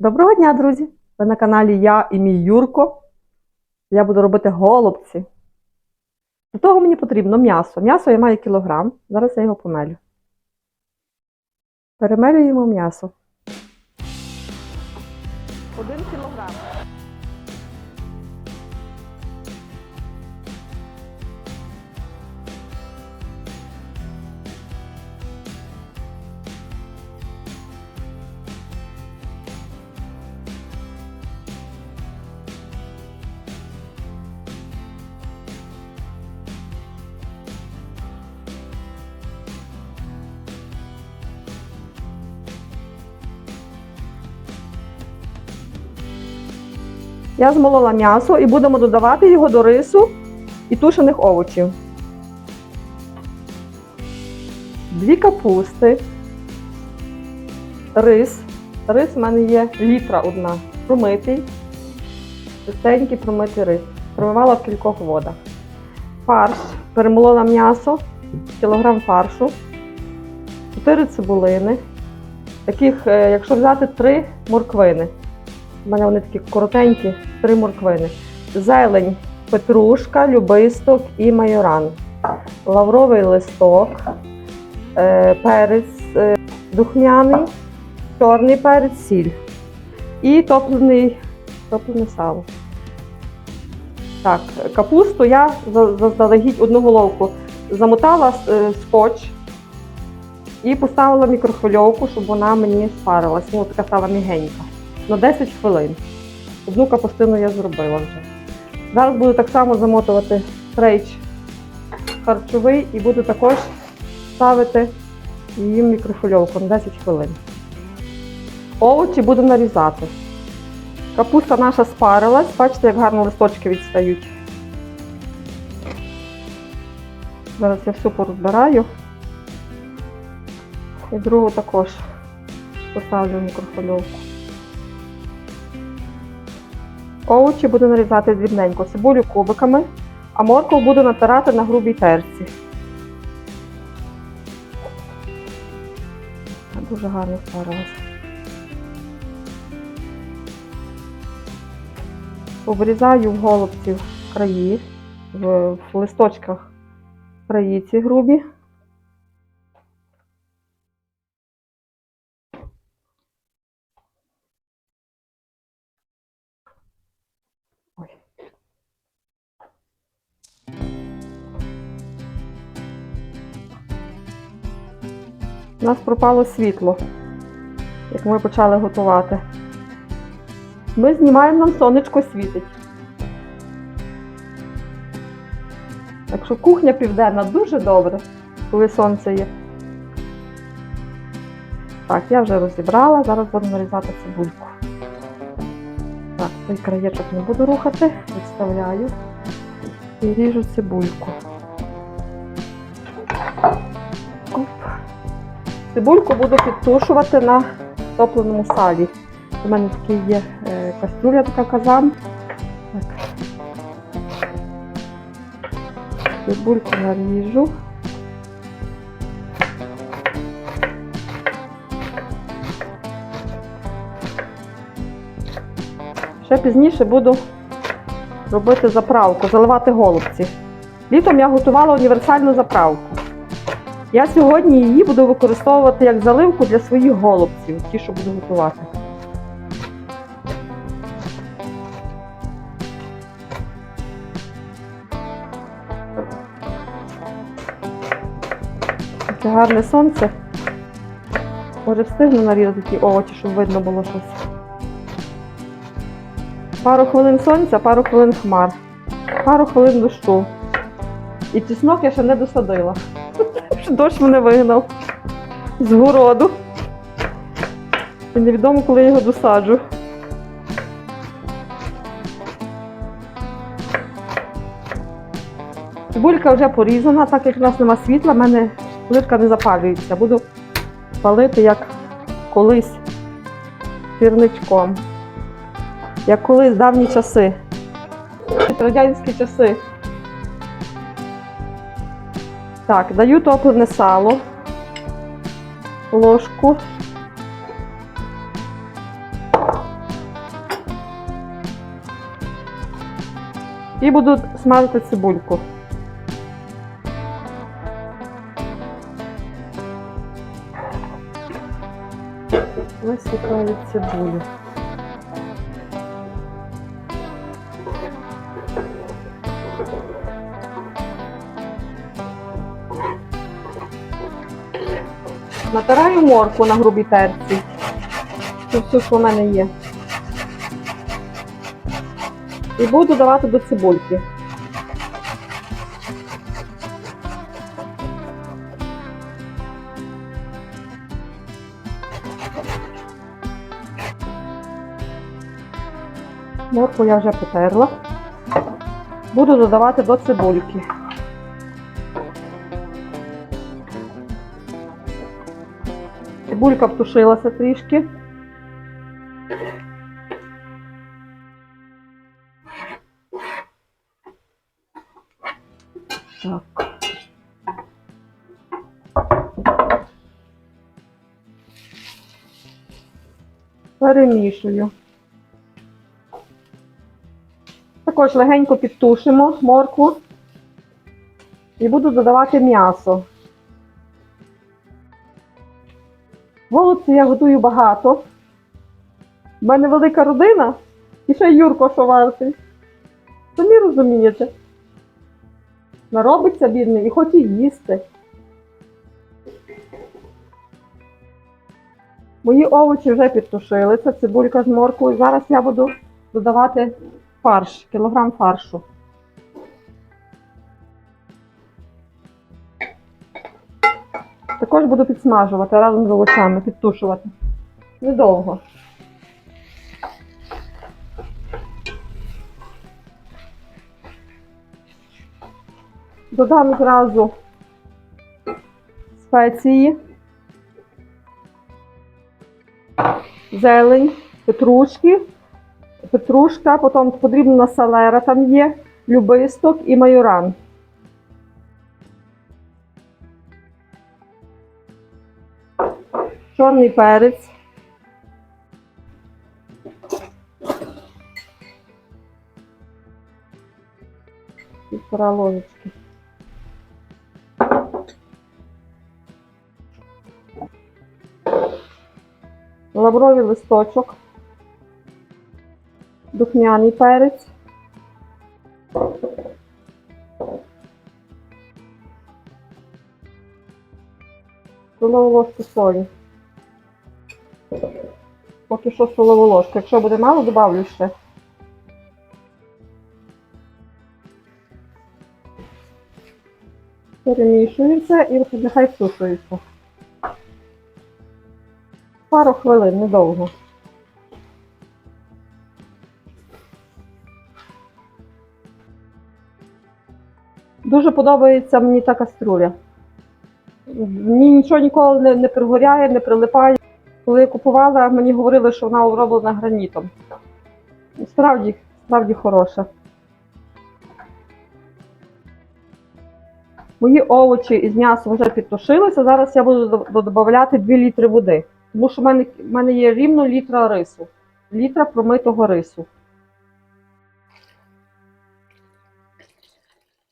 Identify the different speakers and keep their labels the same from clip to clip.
Speaker 1: Доброго дня, друзі! Ви на каналі Я і мій Юрко. Я буду робити голубці. Для того мені потрібно м'ясо. М'ясо я маю кілограм. Зараз я його помелю. Перемелюємо м'ясо. Один кілограм. Я змолола м'ясо і будемо додавати його до рису і тушених овочів. Дві капусти, рис. Рис в мене є літра одна. Промитий, чистенький промитий рис. Промивала в кількох водах. Фарш. Перемолола м'ясо, кілограм фаршу, 4 цибулини. Таких, е, якщо взяти, 3 морквини. У мене вони такі коротенькі, три морквини. Зелень, петрушка, любисток і майоран. Лавровий листок, е, перець е, духмяний, чорний перець, сіль. І топлений, топлене сало. Так, капусту я заздалегідь одну головку замотала е, скотч і поставила мікрохвильовку, щоб вона мені спарилась. Ну, така стала мігенька на 10 хвилин. Одну капустину я зробила вже. Зараз буду так само замотувати стрейч харчовий і буду також ставити її в мікрохвильовку на 10 хвилин. Овочі буду нарізати. Капуста наша спарилась, бачите, як гарно листочки відстають. Зараз я всю порозбираю. І другу також поставлю в мікрохвильовку. Овочі буду нарізати дрібненько, цибулю кубиками, а моркву буду натирати на грубій терці. Дуже гарно спарилася. Обрізаю в голубців краї, в листочках краї ці грубі. У нас пропало світло, як ми почали готувати. Ми знімаємо нам сонечко світить. Так що кухня південна дуже добре, коли сонце є. Так, я вже розібрала, зараз буду нарізати цибульку. Так, цей краєчок не буду рухати, відставляю і ріжу цибульку. Цибульку буду підтушувати на топленому салі. У мене такий є е, кастрюля, така казан. Так. Цибульку наріжу. Ще пізніше буду робити заправку, заливати голубці. Літом я готувала універсальну заправку. Я сьогодні її буду використовувати як заливку для своїх голубців, ті, що буду готувати. Таке гарне сонце. Може встигну нарізати ті овочі, щоб видно було щось. Пару хвилин сонця, пару хвилин хмар, пару хвилин дощу. І чеснок я ще не досадила. Дощ мене вигнав з городу. І невідомо, коли я його досаджу. Цибулька вже порізана, так як в нас нема світла, в мене плитка не запалюється. Буду палити як колись пірничком. Як колись давні часи. Радянські часи. Так, даю топлене сало, ложку. І буду смажити цибульку. Висипаю цибулю. Натираю морку на грубій терці. Це все, що в мене є. І буду давати до цибульки. Морку я вже потерла. Буду додавати до цибульки. Цибулька втушилася трішки. Так. Перемішую. Також легенько підтушимо моркву і буду додавати м'ясо. Голубці я готую багато. У мене велика родина і ще Юрко що. Самі розумієте. Наробиться бідний і хоче їсти. Мої овочі вже підтушилися, цибулька з морквою. Зараз я буду додавати фарш, кілограм фаршу. Також буду підсмажувати разом з овочами, підтушувати. Недовго. Додам зразу спеції, зелень, петрушки, петрушка, потім потрібна салера там є, любисток і майоран. Чорний перець. Півтора ложечки. Лавровий листочок. Духмяний перець. Столову ложку солі. Поки що столову ложку. Якщо буде мало, добавлю ще. Перемішується і нехай всушується. Пару хвилин, недовго. Дуже подобається мені та каструля. Мені нічого ніколи не, не пригоряє, не прилипає. Коли я купувала, мені говорили, що вона оброблена гранітом. Справді, справді хороша. Мої овочі із м'ясом вже підтушилися. Зараз я буду додавати 2 літри води. Тому що в мене, в мене є рівно літра рису. Літра промитого рису.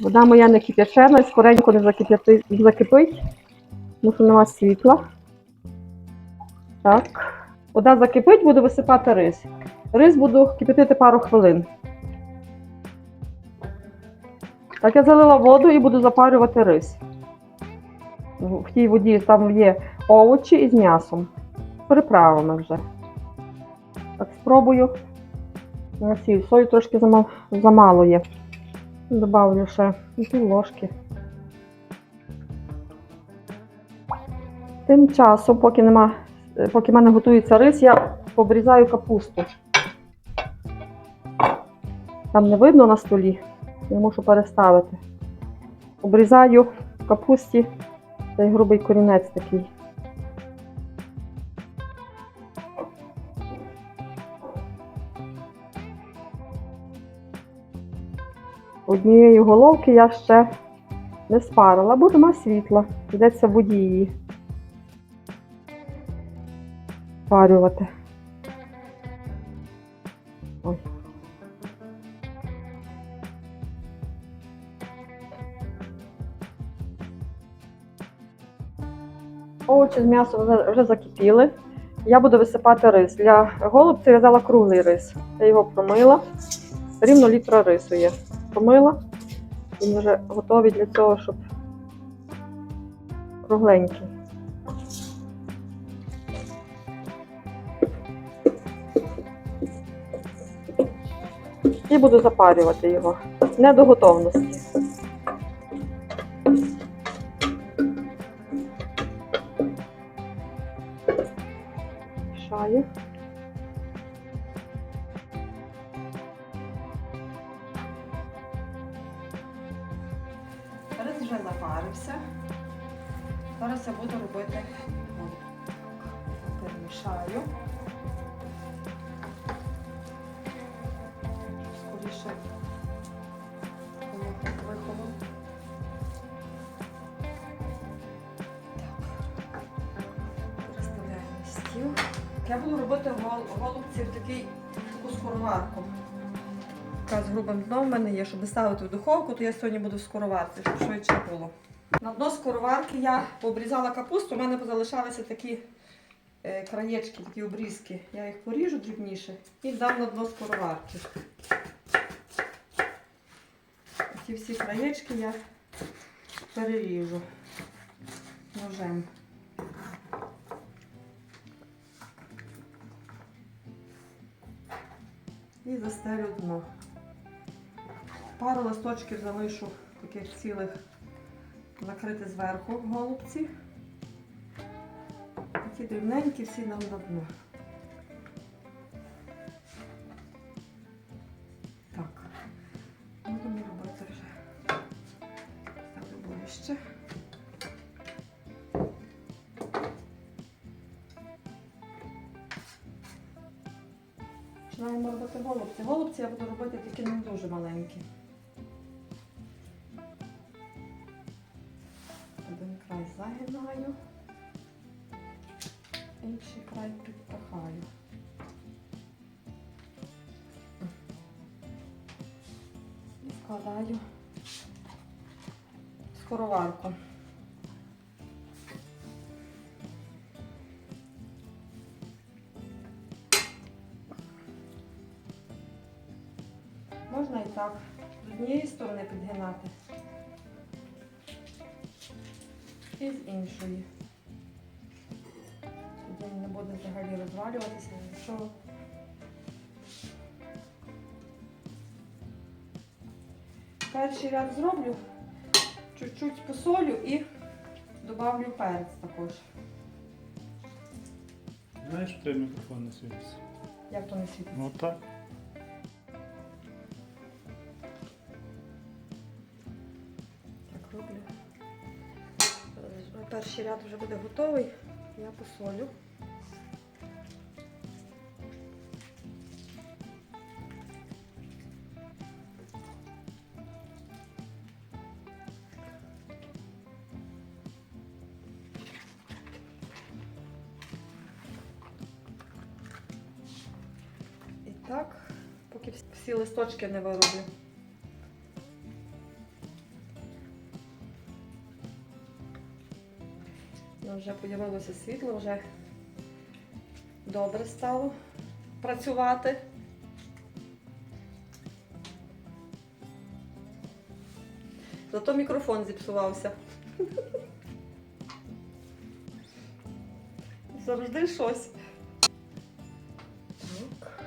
Speaker 1: Вода моя не кип'ячена, скоренько не закипить, тому що нема світла. Так. Вода закипить, буду висипати рис. Рис буду кипятити пару хвилин. Так, я залила воду і буду запарювати рис. В тій воді там є овочі із м'ясом. Приправами вже. Так, спробую. Сіль. Солі трошки зама- замало є. Добавлю ще пів ложки. Тим часом, поки нема, е, поки в мене готується рис, я обрізаю капусту. Там не видно на столі, я мушу переставити. Обрізаю в капусті цей грубий корінець такий. Однієї головки я ще не спарила, бо нема світла. Йдеться в запарювати. Ой. Овочі з м'ясо вже закипіли. Я буду висипати рис. Для голубця я взяла круглий рис. Я його промила. Рівно літра рису є. Промила. Він вже готовий для того, щоб кругленький. І буду запарювати його. Не до готовності. Я буду робити гол- голубці такий таку скороварку. Така з грубим дном в мене є, щоб ставити в духовку, то я сьогодні буду скороварці, щоб швидше було. На дно скороварки я обрізала капусту, у мене залишалися такі е, краєчки, такі обрізки. Я їх поріжу дрібніше і дам на дно скороварки. Ці всі краєчки я переріжу ножем. І застелю дно. Пару листочків залишу таких цілих накрити зверху в голубці. Такі дрібненькі всі нам на дно. Я буду робити тільки не дуже маленькі. Один край загинаю, інший край підпахаю. І вкладаю скороварку. Так, з однієї сторони підгинати. І з іншої. Тоді він не буде взагалі розвалюватися нічого. Перший ряд зроблю, чуть-чуть посолю і добавлю перець також.
Speaker 2: Знаєш, тебе мікрофон не світиться.
Speaker 1: Як то не світиться?
Speaker 2: Ну. Так
Speaker 1: Перший ряд вже буде готовий. Я посолю. І так, поки всі листочки не вироблю. Вже з'явилося світло, вже добре стало працювати. Зато мікрофон зіпсувався. Завжди щось. Так.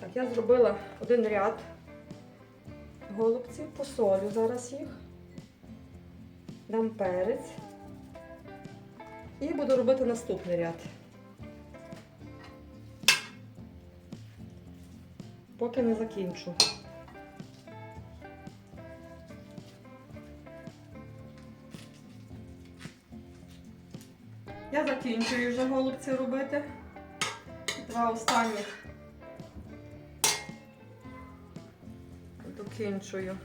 Speaker 1: Так, я зробила один ряд голубців, посолю зараз їх. Дам перець. І буду робити наступний ряд. Поки не закінчу. Я закінчую вже голубці робити. Два останніх докінчую.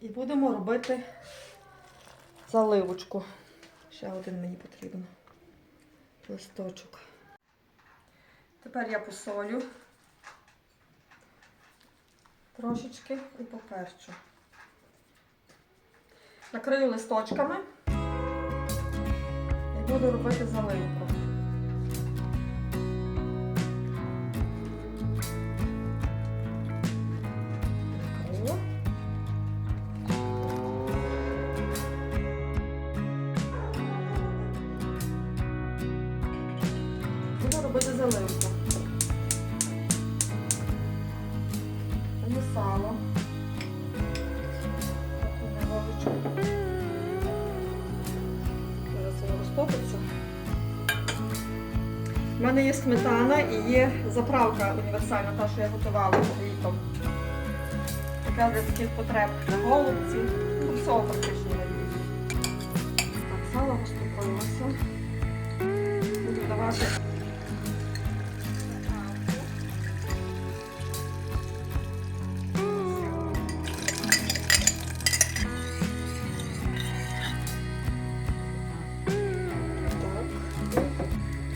Speaker 1: І будемо робити заливочку. Ще один мені потрібен листочок. Тепер я посолю трошечки і поперчу. Накрию листочками і буду робити заливку. Заправка універсальна, та, що я готувала літом. Яка для таких потреб голубці, ну, всього практично їсть. Так, сало розтопилося. Буду давати.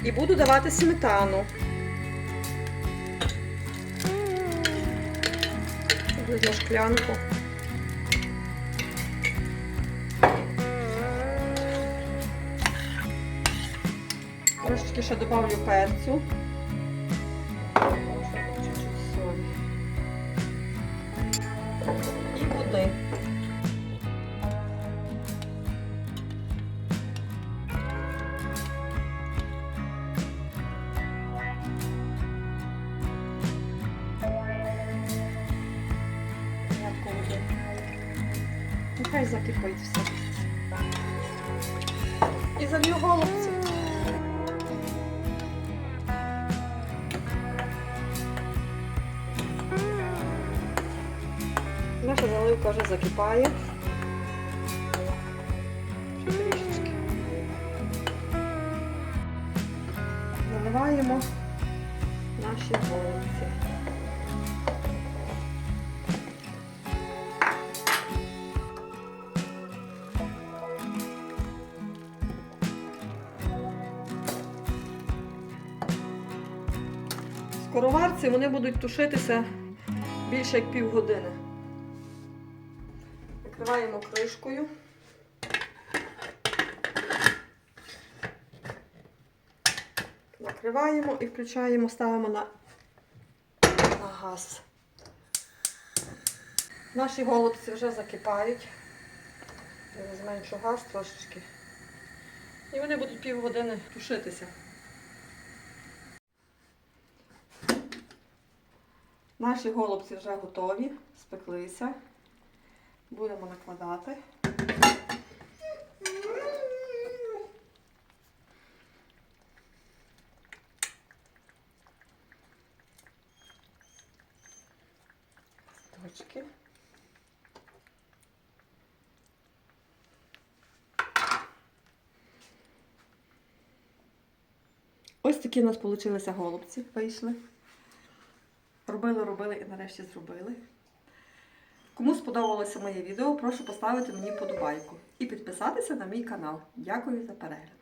Speaker 1: І буду давати сметану. Приблизно шклянку. Трошечки ще добавлю перцю. Чуть-чуть Наша закипає. Трішечки. Заливаємо наші голубці. Скороварці вони будуть тушитися більше як півгодини. Накриваємо кришкою. Накриваємо і включаємо, ставимо на, на газ. Наші голубці вже закипають. Я зменшу газ трошечки. І вони будуть півгодини тушитися. Наші голубці вже готові, спеклися. Будемо накладати. Точки. Ось такі у нас вийшли голубці, вийшли. Робили, робили і нарешті зробили. Кому сподобалося моє відео, прошу поставити мені подобайку і підписатися на мій канал. Дякую за перегляд.